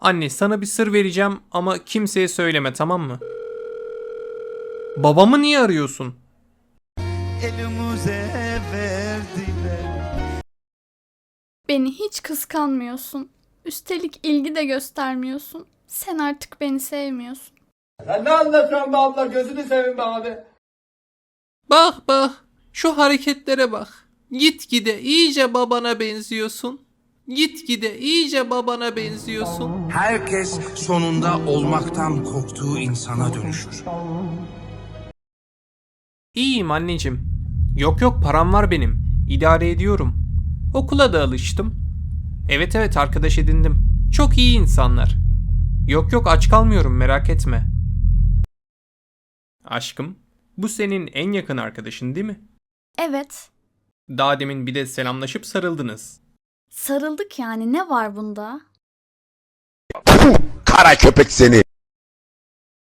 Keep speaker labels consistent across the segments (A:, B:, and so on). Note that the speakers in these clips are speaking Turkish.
A: Anne sana bir sır vereceğim ama kimseye söyleme tamam mı? Babamı niye arıyorsun?
B: elimize verdiler.
C: Beni hiç kıskanmıyorsun. Üstelik ilgi de göstermiyorsun. Sen artık beni sevmiyorsun.
D: Sen ne anlatıyorsun be abla gözünü seveyim be abi.
A: Bak bak şu hareketlere bak. Gitgide iyice babana benziyorsun. Gitgide iyice babana benziyorsun.
E: Herkes sonunda olmaktan korktuğu insana dönüşür.
A: İyiyim anneciğim. Yok yok param var benim. İdare ediyorum. Okula da alıştım. Evet evet arkadaş edindim. Çok iyi insanlar. Yok yok aç kalmıyorum merak etme. Aşkım, bu senin en yakın arkadaşın değil mi?
C: Evet.
A: Daha demin bir de selamlaşıp sarıldınız.
C: Sarıldık yani ne var bunda?
F: Kara köpek seni.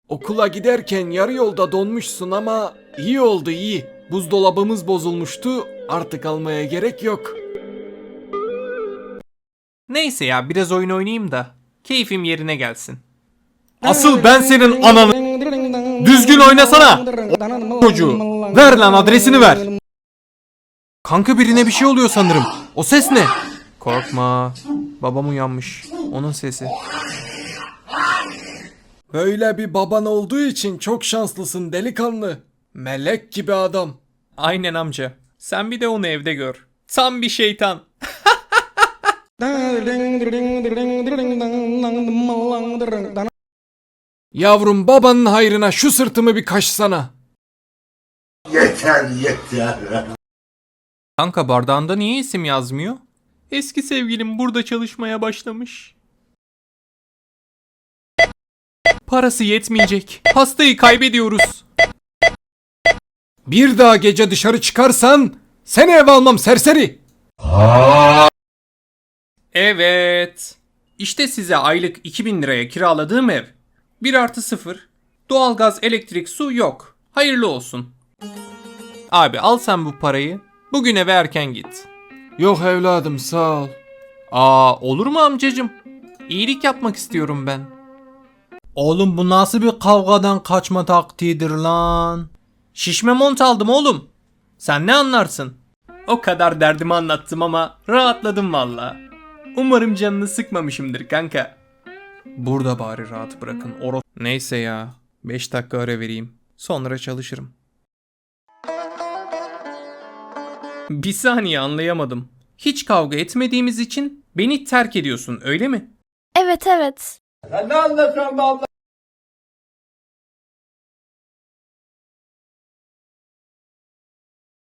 G: Okula giderken yarı yolda donmuşsun ama iyi oldu iyi. Buzdolabımız bozulmuştu artık almaya gerek yok.
A: Neyse ya biraz oyun oynayayım da keyfim yerine gelsin. Asıl ben senin ananı... Düzgün oynasana! Çocuğu. Ver lan adresini ver. Kanka birine bir şey oluyor sanırım. O ses ne? Korkma. Babam uyanmış. Onun sesi.
G: Böyle bir baban olduğu için çok şanslısın delikanlı. Melek gibi adam.
A: Aynen amca. Sen bir de onu evde gör. Tam bir şeytan.
G: Yavrum babanın hayrına şu sırtımı bir kaşsana.
F: Yeter yeter.
A: Kanka bardağında niye isim yazmıyor? Eski sevgilim burada çalışmaya başlamış. Parası yetmeyecek. Hastayı kaybediyoruz.
G: Bir daha gece dışarı çıkarsan seni ev almam serseri.
A: Evet. İşte size aylık 2000 liraya kiraladığım ev. 1 artı 0. Doğalgaz, elektrik, su yok. Hayırlı olsun. Abi al sen bu parayı. Bugün eve erken git.
G: Yok evladım sağ ol.
A: Aa olur mu amcacım? İyilik yapmak istiyorum ben. Oğlum bu nasıl bir kavgadan kaçma taktiğidir lan? Şişme mont aldım oğlum. Sen ne anlarsın? O kadar derdimi anlattım ama rahatladım valla. Umarım canını sıkmamışımdır kanka. Burada bari rahat bırakın. Oro Neyse ya. 5 dakika ara vereyim. Sonra çalışırım. Bir saniye anlayamadım. Hiç kavga etmediğimiz için beni terk ediyorsun öyle mi?
C: Evet evet.
D: Sen ne anlatıyorsun be abla?